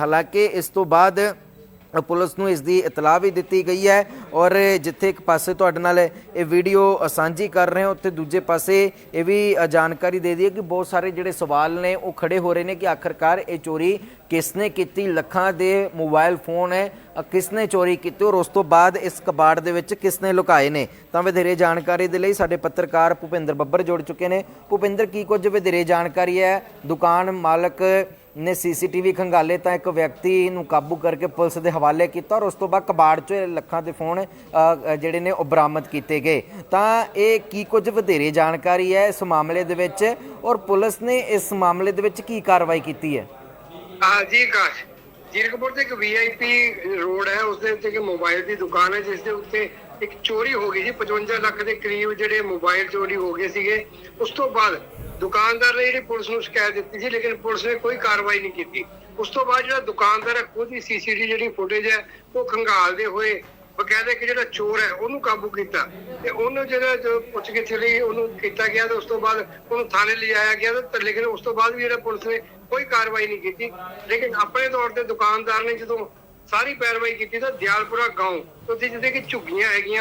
ਹਾਲਾਂਕਿ ਇਸ ਤੋਂ ਬਾਅਦ ਪੁਲਿਸ ਨੂੰ ਇਸ ਦੀ ਇਤਲਾਹ ਵੀ ਦਿੱਤੀ ਗਈ ਹੈ ਔਰ ਜਿੱਥੇ ਇੱਕ ਪਾਸੇ ਤੁਹਾਡੇ ਨਾਲ ਇਹ ਵੀਡੀਓ ਸਾਂਝੀ ਕਰ ਰਹੇ ਹਾਂ ਉੱਥੇ ਦੂਜੇ ਪਾਸੇ ਇਹ ਵੀ ਜਾਣਕਾਰੀ ਦੇ ਦਈਏ ਕਿ ਬਹੁਤ ਸਾਰੇ ਜਿਹੜੇ ਸਵਾਲ ਨੇ ਉਹ ਖੜੇ ਹੋ ਰਹੇ ਨੇ ਕਿ ਆਖਰਕਾਰ ਇਹ ਚੋਰੀ ਕਿਸਨੇ ਕੀਤੀ? ਲੱਖਾਂ ਦੇ ਮੋਬਾਈਲ ਫੋਨ ਹੈ ਅ, ਕਿਸਨੇ ਚੋਰੀ ਕੀਤੀ? ਔਰ ਉਸ ਤੋਂ ਬਾਅਦ ਇਸ ਕਬਾੜ ਦੇ ਵਿੱਚ ਕਿਸਨੇ ਲੁਕਾਏ ਨੇ? ਤਾਂ ਵਧੇਰੇ ਜਾਣਕਾਰੀ ਦੇ ਲਈ ਸਾਡੇ ਪੱਤਰਕਾਰ ਭੁਪਿੰਦਰ ਬੱਬਰ ਜੁੜ ਚੁੱਕੇ ਨੇ। ਭੁਪਿੰਦਰ ਕੀ ਕੁਝ ਵਧੇਰੇ ਜਾਣਕਾਰੀ ਹੈ? ਦੁਕਾਨ ਮਾਲਕ ਨੇ ਸੀਸੀਟੀਵੀ ਖੰਗਾਲੇ ਤਾਂ ਇੱਕ ਵਿਅਕਤੀ ਨੂੰ ਕਾਬੂ ਕਰਕੇ ਪੁਲਿਸ ਦੇ ਹਵਾਲੇ ਕੀਤਾ ਔਰ ਉਸ ਤੋਂ ਬਾਅਦ ਕਬਾੜ 'ਚ ਲੱਖਾਂ ਦੇ ਫੋਨ ਜਿਹੜੇ ਨੇ ਉਹ ਬਰਾਮਦ ਕੀਤੇ ਗਏ। ਤਾਂ ਇਹ ਕੀ ਕੁਝ ਵਧੇਰੇ ਜਾਣਕਾਰੀ ਹੈ ਇਸ ਮਾਮਲੇ ਦੇ ਵਿੱਚ ਔਰ ਪੁਲਿਸ ਨੇ ਇਸ ਮਾਮਲੇ ਦੇ ਵਿੱਚ ਕੀ ਕਾਰਵਾਈ ਕੀਤੀ ਹੈ? ਹਾਂ ਜੀ, ਕਾਸ਼। ਜੀਰਕਪੁਰ ਤੇ ਇੱਕ ਵੀਆਈਪੀ ਰੋਡ ਹੈ, ਉਸ ਦੇ ਉੱਤੇ ਇੱਕ ਮੋਬਾਈਲ ਦੀ ਦੁਕਾਨ ਹੈ, ਜਿਸ ਦੇ ਉੱਤੇ ਇੱਕ ਚੋਰੀ ਹੋ ਗਈ ਸੀ 55 ਲੱਖ ਦੇ ਕਰੀਬ ਜਿਹੜੇ ਮੋਬਾਈਲ ਚੋਰੀ ਹੋ ਗਏ ਸੀਗੇ। ਉਸ ਤੋਂ ਬਾਅਦ ਦੁਕਾਨਦਾਰ ਨੇ ਜਿਹੜੀ ਪੁਲਿਸ ਨੂੰ ਸ਼ਿਕਾਇਤ ਦਿੱਤੀ ਸੀ, ਲੇਕਿਨ ਪੁਲਿਸ ਨੇ ਕੋਈ ਕਾਰਵਾਈ ਨਹੀਂ ਕੀਤੀ। ਉਸ ਤੋਂ ਬਾਅਦ ਜਿਹੜਾ ਦੁਕਾਨਦਾਰ ਹੈ, ਖੁਦ ਹੀ ਸੀਸੀਟੀ ਜਿਹੜੀ ਫੁਟੇਜ ਹੈ, ਉਹ ਖੰਗਾਲਦੇ ਹੋਏ ਬਕਾਇਦਾ ਕਿ ਜਿਹੜਾ ਚੋਰ ਹੈ, ਉਹਨੂੰ ਕਾਬੂ ਕੀਤਾ ਤੇ ਉਹਨੂੰ ਜਿਹੜਾ ਜੋ ਪੁੱਛ ਕੇ ਲਈ ਉਹਨੂੰ ਕੀਤਾ ਗਿਆ ਤੇ ਉਸ ਤੋਂ ਬਾਅਦ ਉਹਨੂੰ ਥਾਣੇ ਲਿਜਾਇਆ ਗਿਆ ਤੇ ਲੇਕਿਨ ਉਸ ਤੋਂ ਬਾਅਦ ਵੀ ਜਿਹੜਾ ਪੁਲਿਸ ਨੇ ਕੋਈ ਕਾਰਵਾਈ ਨਹੀਂ ਕੀਤੀ। ਲੇਕਿਨ ਆਪਣੇ ਤੌਰ ਤੇ ਦੁਕਾਨਦਾਰ ਨੇ ਜਦੋਂ ਸਾਰੀ ਪੈਰਵਾਈ ਕੀਤੀ ਤਾਂ ਦਿਆਲਪੁਰਾ ਗਾਉਂ, ਉੱਥੇ ਜਿੱਥੇ ਕਿ ਝੁੱਗੀਆਂ ਹੈਗੀਆਂ